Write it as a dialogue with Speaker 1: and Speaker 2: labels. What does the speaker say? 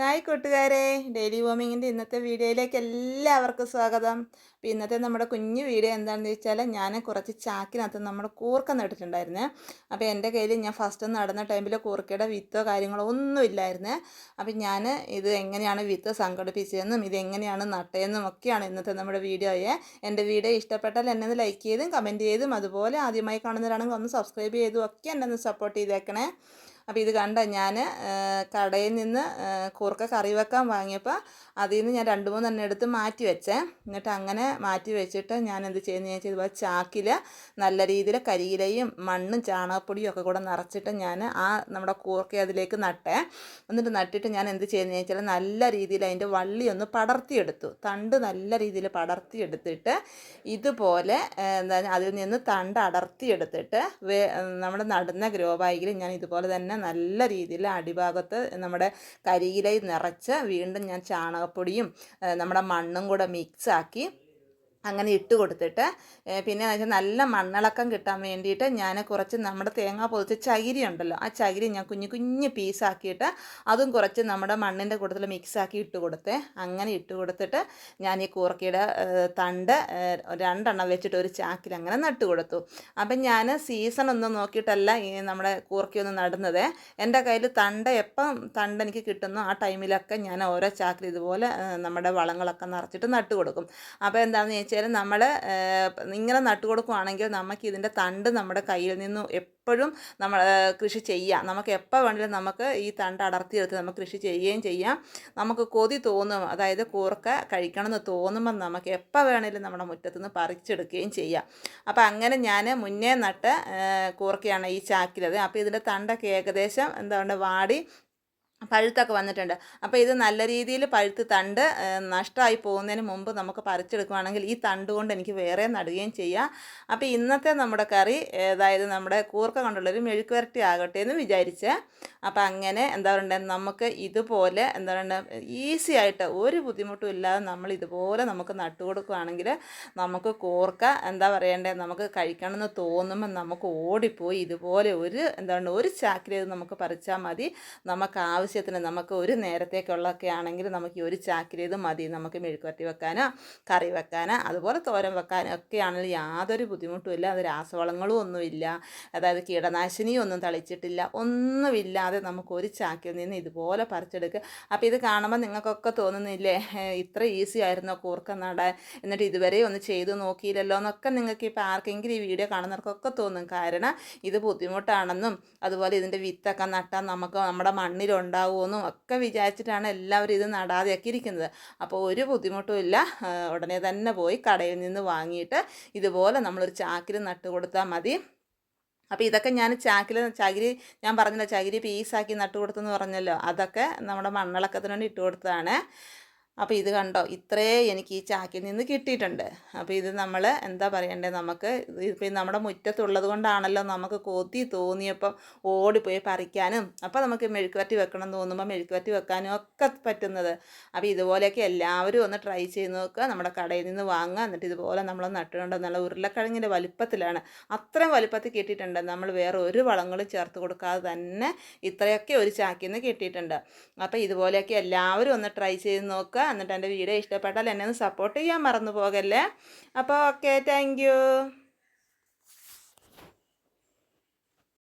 Speaker 1: Hi കൂട്ടുകാരെ. Daily വോമിങ്ങിന്റെ ഇന്നത്തെ വീഡിയോയിലേക്ക് എല്ലാവർക്കും സ്വാഗതം. അപ്പോൾ ഇന്നത്തെ നമ്മുടെ കുഞ്ഞു വീഡിയോ എന്താണെന്ന് വെച്ചാൽ ഞാൻ കുറച്ച് ചാക്കിനകത്ത് നമ്മുടെ കൂർക്ക നട്ടിട്ടുണ്ടായിരുന്നു. അപ്പോൾ എന്റെ കയ്യിൽ ഞാൻ ഫസ്റ്റ് നടന്ന ടൈമിൽ കൂർക്കയുടെ വിത്തോ കാര്യങ്ങളോ ഒന്നും ഇല്ലായിരുന്നു. അപ്പോൾ ഞാൻ ഇത് എങ്ങനെയാണ് വിത്ത് സംഘടിപ്പിച്ചതെന്നും ഇത് എങ്ങനെയാണ് നട്ടതെന്നും ഒക്കെയാണ് ഇന്നത്തെ നമ്മുടെ വീഡിയോയെ. എന്റെ വീഡിയോ ഇഷ്ടപ്പെട്ടാൽ എന്നെ ലൈക്ക് ചെയ്തും കമന്റ് ചെയ്തും അതുപോലെ ആദ്യമായി കാണുന്നവരാണെങ്കിൽ ഒന്ന് സബ്സ്ക്രൈബ് ചെയ്തും ഒക്കെ എന്നെ ഒന്ന് സപ്പോർട്ട് ചെയ്തേക്കണേ. അപ്പോൾ ഇത് കണ്ട? ഞാൻ കടയിൽ നിന്ന് കൂർക്ക കറി വെക്കാൻ വാങ്ങിയപ്പോൾ അതിൽ നിന്ന് ഞാൻ രണ്ട് മൂന്നെണ്ണം എടുത്ത് മാറ്റി വെച്ചേ. എന്നിട്ട് അങ്ങനെ മാറ്റി വെച്ചിട്ട് ഞാൻ എന്ത് ചെയ്യുന്നത് ഞാൻ ചെയ്തപ്പോൾ ചാക്കിൽ നല്ല രീതിയിൽ കരിയിലയും മണ്ണും ചാണകപ്പൊടിയും ഒക്കെ കൂടെ നിറച്ചിട്ട് ഞാൻ ആ നമ്മുടെ കൂർക്ക അതിലേക്ക് നട്ടേ. എന്നിട്ട് നട്ടിട്ട് ഞാൻ എന്ത് ചെയ്യുന്നത് വെച്ചാൽ നല്ല രീതിയിൽ അതിന്റെ വള്ളി ഒന്ന് പടർത്തിയെടുത്തു. തണ്ട് നല്ല രീതിയിൽ പടർത്തിയെടുത്തിട്ട് ഇതുപോലെ എന്താ അതിൽ നിന്ന് തണ്ട് അടർത്തിയെടുത്തിട്ട് നമ്മുടെ നടുന്ന ഗ്രോ ബാഗിൽ ഞാൻ ഇതുപോലെ തന്നെ നല്ല രീതിയിൽ അടിഭാഗത്ത് നമ്മുടെ കരിയിലയിൽ നിറച്ച് വീണ്ടും ഞാൻ ചാണകപ്പൊടിയും നമ്മുടെ മണ്ണും കൂടെ മിക്സാക്കി അങ്ങനെ ഇട്ട് കൊടുത്തിട്ട് പിന്നെ വെച്ചാൽ നല്ല മണ്ണിളക്കം കിട്ടാൻ വേണ്ടിയിട്ട് ഞാൻ കുറച്ച് നമ്മുടെ തേങ്ങ പൊതിച്ച ചകിരി ഉണ്ടല്ലോ ആ ചകിരി ഞാൻ കുഞ്ഞു കുഞ്ഞ് പീസാക്കിയിട്ട് അതും കുറച്ച് നമ്മുടെ മണ്ണിന്റെ കൂട്ടത്തിൽ മിക്സാക്കി ഇട്ട് കൊടുത്തേ. അങ്ങനെ ഇട്ട് കൊടുത്തിട്ട് ഞാൻ ഈ കൂർക്കയുടെ തണ്ട് രണ്ടെണ്ണം വെച്ചിട്ട് ഒരു ചാക്കിൽ അങ്ങനെ നട്ട് കൊടുത്തു. അപ്പം ഞാൻ സീസൺ ഒന്നും നോക്കിയിട്ടല്ല ഈ നമ്മുടെ കൂർക്കയൊന്നും നടുന്നത്. എന്റെ കയ്യിൽ തണ്ട് എപ്പം തണ്ട് എനിക്ക് കിട്ടുന്നു ആ ടൈമിലൊക്കെ ഞാൻ ഓരോ ചാക്കിൽ ഇതുപോലെ നമ്മുടെ വളങ്ങളൊക്കെ നിറച്ചിട്ട് നട്ട് കൊടുക്കും. അപ്പോൾ എന്താണെന്ന് വെച്ചാൽ നമ്മൾ ഇങ്ങനെ നട്ടു കൊടുക്കുവാണെങ്കിൽ നമുക്ക് ഇതിന്റെ തണ്ട് നമ്മുടെ കയ്യിൽ നിന്നും എപ്പോഴും നമ്മൾ കൃഷി ചെയ്യാം. നമുക്ക് എപ്പോൾ വേണമെങ്കിലും നമുക്ക് ഈ തണ്ട് അടർത്തിയെടുത്ത് നമുക്ക് കൃഷി ചെയ്യുകയും ചെയ്യാം. നമുക്ക് കൊതി തോന്നും അതായത് കൂർക്ക കഴിക്കണമെന്ന് തോന്നുമ്പോൾ നമുക്ക് എപ്പോൾ വേണമെങ്കിലും നമ്മുടെ മുറ്റത്തുനിന്ന് പറിച്ചെടുക്കുകയും ചെയ്യാം. അപ്പോൾ അങ്ങനെ ഞാൻ മുന്നേ നട്ട് കൂർക്കയാണ് ഈ ചാക്കിലത്. അപ്പോൾ ഇതിന്റെ തണ്ടൊക്കെ ഏകദേശം എന്താണ് വാടി പഴുത്തൊക്കെ വന്നിട്ടുണ്ട്. അപ്പോൾ ഇത് നല്ല രീതിയിൽ പഴുത്ത് തണ്ട് നഷ്ടമായി പോകുന്നതിന് മുമ്പ് നമുക്ക് പറിച്ചെടുക്കുകയാണെങ്കിൽ ഈ തണ്ട് കൊണ്ട് എനിക്ക് വേറെ നടുകയും ചെയ്യാം. അപ്പോൾ ഇന്നത്തെ നമ്മുടെ കറി അതായത് നമ്മുടെ കൂർക്ക കൊണ്ടുള്ളൊരു മെഴുക്കുവരട്ടി ആകട്ടെ എന്ന് വിചാരിച്ച് അപ്പോൾ അങ്ങനെ എന്താ പറയുക നമുക്ക് ഇതുപോലെ എന്താ പറയുക ഈസി ആയിട്ട് ഒരു ബുദ്ധിമുട്ടും ഇല്ലാതെ നമ്മൾ ഇതുപോലെ നമുക്ക് നട്ടു കൊടുക്കുകയാണെങ്കിൽ നമുക്ക് കോർക്ക എന്താ പറയേണ്ടത് നമുക്ക് കഴിക്കണമെന്ന് തോന്നുമ്പോൾ നമുക്ക് ഓടിപ്പോയി ഇതുപോലെ ഒരു എന്താ പറയുക ഒരു ചാക്കിലേത് നമുക്ക് പറിച്ചാൽ മതി. നമുക്ക് ആവശ്യത്തിന് നമുക്ക് ഒരു നേരത്തേക്കുള്ളതൊക്കെ ആണെങ്കിൽ നമുക്ക് ഈ ഒരു ചാക്കിലേത് മതി. നമുക്ക് മെഴുക്കുവരട്ടി വെക്കാനോ കറി വെക്കാനോ അതുപോലെ തോരൻ വെക്കാനോ ഒക്കെ യാതൊരു ബുദ്ധിമുട്ടും ഇല്ല. അത് രാസവളങ്ങളും ഒന്നുമില്ല. അതായത് കീടനാശിനിയും ഒന്നും തളിച്ചിട്ടില്ല. ഒന്നുമില്ലാതെ നമുക്ക് ഒരു ചാക്കിൽ നിന്ന് ഇതുപോലെ പറിച്ചെടുക്കുക. അപ്പോൾ ഇത് കാണുമ്പോൾ നിങ്ങൾക്കൊക്കെ തോന്നുന്നില്ലേ ഇത്ര ഈസി ആയിരുന്നോ കൂർക്ക നടാൻ എന്നിട്ട് ഇതുവരെ ഒന്ന് ചെയ്തു നോക്കിയില്ലല്ലോ എന്നൊക്കെ നിങ്ങൾക്ക് ഇപ്പോൾ ആർക്കെങ്കിലും ഈ വീഡിയോ കാണുന്നവർക്കൊക്കെ തോന്നും. കാരണം ഇത് ബുദ്ധിമുട്ടാണെന്നും അതുപോലെ ഇതിന്റെ വിത്തൊക്കെ നട്ടാൽ നമുക്ക് നമ്മുടെ മണ്ണിലുണ്ടാവുമെന്നും ഒക്കെ വിചാരിച്ചിട്ടാണ് എല്ലാവരും ഇത് നടാതെയൊക്കെ ഇരിക്കുന്നത്. അപ്പോൾ ഒരു ബുദ്ധിമുട്ടുമില്ല ഉടനെ തന്നെ പോയി കടയിൽ നിന്ന് വാങ്ങിയിട്ട് ഇതുപോലെ നമ്മളൊരു ചാക്കിൽ നട്ട് കൊടുത്താൽ മതി. അപ്പോൾ ഇതൊക്കെ ഞാൻ ചാക്കിൽ ചകിരി ഞാൻ പറഞ്ഞല്ലോ ചകിരി പീസാക്കി നട്ട് കൊടുത്തെന്ന് പറഞ്ഞല്ലോ. അതൊക്കെ നമ്മുടെ മണ്ണിളക്കത്തിന് വേണ്ടി ഇട്ട് കൊടുത്തതാണ് അപ്പോൾ ഇത് കണ്ടോ? ഇത്രേ എനിക്ക് ഈ ചാക്കിൽ നിന്ന് കിട്ടിയിട്ടുണ്ട്. അപ്പോൾ ഇത് നമ്മൾ എന്താ പറയണ്ടേ? നമുക്ക് ഇപ്പം നമ്മുടെ മുറ്റത്തുള്ളത് കൊണ്ടാണല്ലോ നമുക്ക് കൊതി തോന്നിയപ്പം ഓടിപ്പോയി പറിക്കാനും അപ്പോൾ നമുക്ക് മെഴുക്കുവരട്ടി വെക്കണം എന്ന് തോന്നുമ്പോൾ മെഴുക്കുവരട്ടി വെക്കാനും ഒക്കെ പറ്റുന്നത്. അപ്പോൾ ഇതുപോലെയൊക്കെ എല്ലാവരും ഒന്ന് ട്രൈ ചെയ്ത് നോക്കുക. നമ്മുടെ കടയിൽ നിന്ന് വാങ്ങുക. എന്നിട്ട് ഇതുപോലെ നമ്മൾ നട്ടുകൊണ്ട് നല്ല ഉരുളക്കിഴങ്ങിന്റെ വലുപ്പത്തിലാണ്. അത്രയും വലുപ്പത്തിൽ കിട്ടിയിട്ടുണ്ട്. നമ്മൾ വേറെ ഒരു വളങ്ങളും ചേർത്ത് കൊടുക്കാതെ തന്നെ ഇത്രയൊക്കെ ഒരു ചാക്കിൽ നിന്ന് കിട്ടിയിട്ടുണ്ട്. അപ്പോൾ ഇതുപോലെയൊക്കെ എല്ലാവരും ഒന്ന് ട്രൈ ചെയ്ത് നോക്കുക. എന്നിട്ട് എന്റെ വീഡിയോ ഇഷ്ടപ്പെട്ടാൽ എന്നെ ഒന്ന് സപ്പോർട്ട് ചെയ്യാൻ മറന്നു പോകല്ലേ? അപ്പോൾ ഓക്കെ താങ്ക്